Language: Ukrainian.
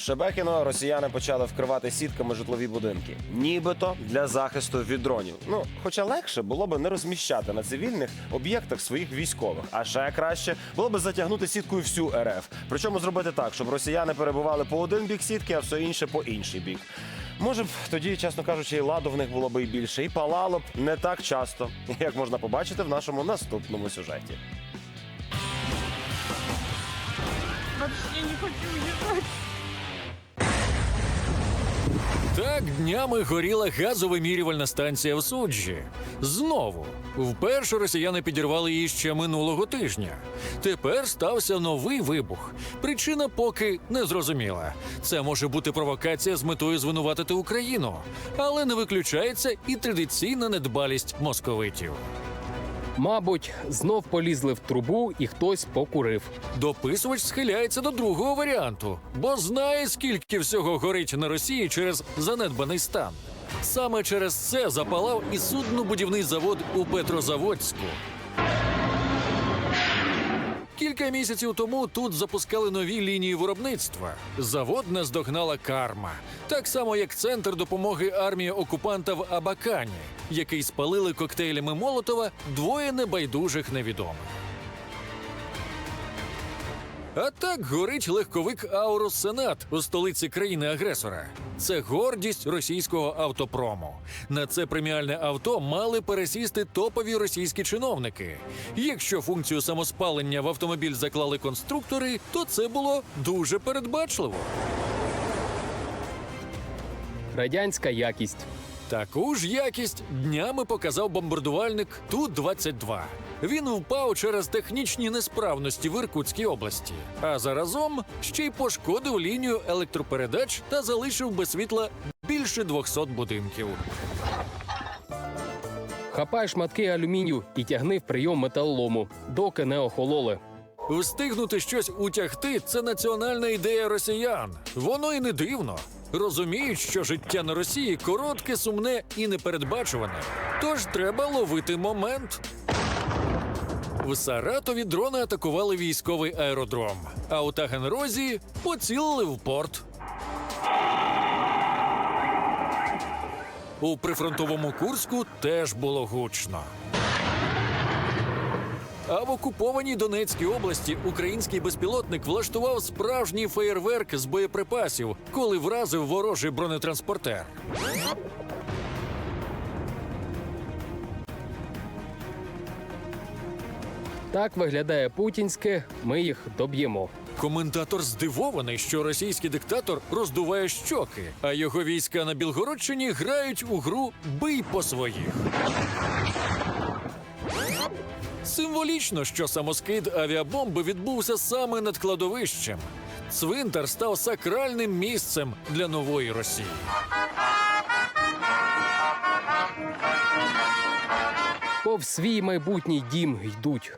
Шебекіно росіяни почали вкривати сітками житлові будинки, нібито для захисту від дронів. Ну, хоча легше було б не розміщати на цивільних об'єктах своїх військових. А ще краще було б затягнути сіткою всю РФ. Причому зробити так, щоб росіяни перебували по один бік сітки, а все інше по інший бік. Може б тоді, чесно кажучи, і ладу в них було б і більше, і палало б не так часто, як можна побачити в нашому наступному сюжеті. Вообще не хочу уезжать. Так днями горіла газовимірювальна станція в суджі. Знову вперше росіяни підірвали її ще минулого тижня. Тепер стався новий вибух. Причина поки не зрозуміла. Це може бути провокація з метою звинуватити Україну, але не виключається і традиційна недбалість московитів. Мабуть, знов полізли в трубу і хтось покурив. Дописувач схиляється до другого варіанту, бо знає, скільки всього горить на Росії через занедбаний стан. Саме через це запалав і суднобудівний завод у Петрозаводську. Кілька місяців тому тут запускали нові лінії виробництва. Завод наздогнала карма, так само як центр допомоги армії окупанта в Абакані, який спалили коктейлями Молотова двоє небайдужих невідомих. А так горить легковик Аурус Сенат у столиці країни-агресора. Це гордість російського автопрому. На це преміальне авто мали пересісти топові російські чиновники. Якщо функцію самоспалення в автомобіль заклали конструктори, то це було дуже передбачливо. Радянська якість. Таку ж якість днями показав бомбардувальник Ту-22. Він впав через технічні несправності в Іркутській області, а заразом ще й пошкодив лінію електропередач та залишив без світла більше 200 будинків. Хапай шматки алюмінію і тягни в прийом металолому, доки не охололи. Встигнути щось утягти це національна ідея росіян. Воно і не дивно. Розуміють, що життя на Росії коротке, сумне і непередбачуване. Тож треба ловити момент. В Саратові дрони атакували військовий аеродром, а у Таганрозі поцілили в порт. У прифронтовому Курську теж було гучно. А в окупованій Донецькій області український безпілотник влаштував справжній феєрверк з боєприпасів, коли вразив ворожий бронетранспортер. Так виглядає путінське, ми їх доб'ємо. Коментатор здивований, що російський диктатор роздуває щоки, а його війська на Білгородщині грають у гру Бий по своїх. Символічно, що самоскид авіабомби відбувся саме над кладовищем. Цвинтар став сакральним місцем для нової Росії. Пов свій майбутній дім йдуть.